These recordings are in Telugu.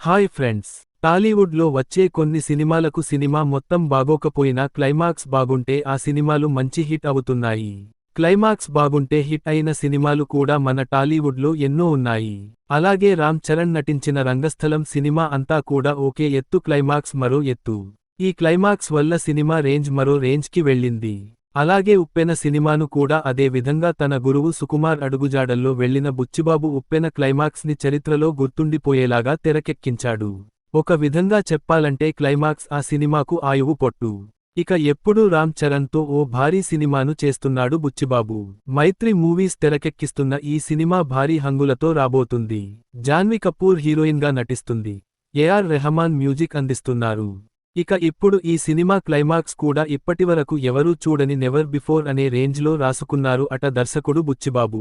హాయ్ ఫ్రెండ్స్ టాలీవుడ్లో వచ్చే కొన్ని సినిమాలకు సినిమా మొత్తం బాగోకపోయినా క్లైమాక్స్ బాగుంటే ఆ సినిమాలు మంచి హిట్ అవుతున్నాయి. క్లైమాక్స్ బాగుంటే హిట్ అయిన సినిమాలు కూడా మన టాలీవుడ్లో ఎన్నో ఉన్నాయి. అలాగే రామ్ చరణ్ నటించిన రంగస్థలం సినిమా అంతా కూడా ఒకే ఎత్తు క్లైమాక్స్ మరో ఎత్తు. ఈ క్లైమాక్స్ వల్ల సినిమా రేంజ్ మరో రేంజ్కి వెళ్ళింది. అలాగే ఉప్పెన సినిమాను కూడా అదే విధంగా తన గురువు సుకుమార్ అడుగుజాడల్లో వెళ్ళిన బుచ్చిబాబు ఉప్పెన క్లైమాక్స్ని చరిత్రలో గుర్తుండిపోయేలాగా తెరకెక్కించాడు. ఒక విధంగా చెప్పాలంటే క్లైమాక్స్ ఆ సినిమాకు ఆయువు పొట్టు. ఇక ఎప్పుడూ రామ్ చరణ్తో ఓ భారీ సినిమాను చేస్తున్నాడు బుచ్చిబాబు. మైత్రి మూవీస్ తెరకెక్కిస్తున్న ఈ సినిమా భారీ హంగులతో రాబోతుంది. జాన్వీ కపూర్ హీరోయిన్గా నటిస్తుంది. ఏఆర్ రెహమాన్ మ్యూజిక్ అందిస్తున్నారు. ఇక ఇప్పుడు ఈ సినిమా క్లైమాక్స్ కూడా ఇప్పటివరకు ఎవరూ చూడని నెవర్ బిఫోర్ అనే రేంజ్లో రాసుకున్నారు అట దర్శకుడు బుచ్చిబాబు.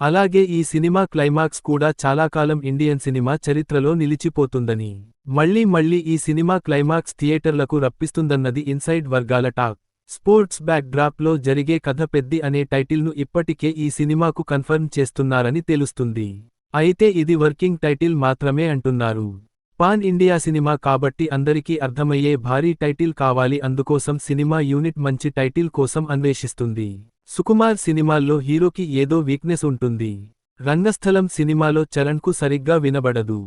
అలాగే ఈ సినిమా క్లైమాక్స్ కూడా చాలా కాలం ఇండియన్ సినిమా చరిత్రలో నిలిచిపోతుందని. మళ్ళీ మళ్ళీ ఈ సినిమా క్లైమాక్స్ థియేటర్లకు రప్పిస్తుందన్నది ఇన్సైడ్ వర్గాల టాక్. స్పోర్ట్స్ బ్యాక్ డ్రాప్లో జరిగే కథ పెద్ది అనే టైటిల్ను ఇప్పటికే ఈ సినిమాకు కన్ఫర్మ్ చేస్తున్నారని తెలుస్తుంది. అయితే ఇది వర్కింగ్ టైటిల్ మాత్రమే అంటున్నారు. పాన్ ఇండియా సినిమా కాబట్టి అందరికీ అర్థమయ్యే భారీ టైటిల్ కావాలి అందుకోసం సినిమా యూనిట్ మంచి టైటిల్ కోసం అన్వేషిస్తుంది. సుకుమార్ సినిమాల్లో హీరోకి ఏదో వీక్నెస్ ఉంటుంది. రంగస్థలం సినిమాలో చరణ్కు సరిగ్గా వినబడదు.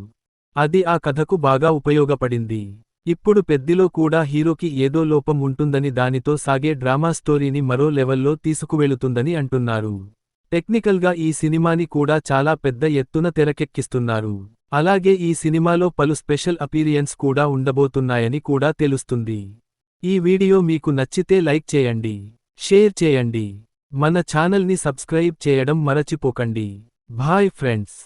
అది ఆ కథకు బాగా ఉపయోగపడింది. ఇప్పుడు పెద్దిలో కూడా హీరోకి ఏదో లోపం ఉంటుందని దానితో సాగే డ్రామా స్టోరీని మరో లెవెల్లో తీసుకువెళుతుందని అంటున్నారు. టెక్నికల్గా ఈ సినిమాని కూడా చాలా పెద్ద ఎత్తున తెరకెక్కిస్తున్నారు. అలాగే ఈ సినిమాలో పలు స్పెషల్ అపీరియన్స్ కూడా ఉండబోతున్నాయని కూడా తెలుస్తుంది. ఈ వీడియో మీకు నచ్చితే లైక్ చేయండి షేర్ చేయండి మన ఛానల్ని సబ్స్క్రైబ్ చేయడం మరచిపోకండి. Bye friends.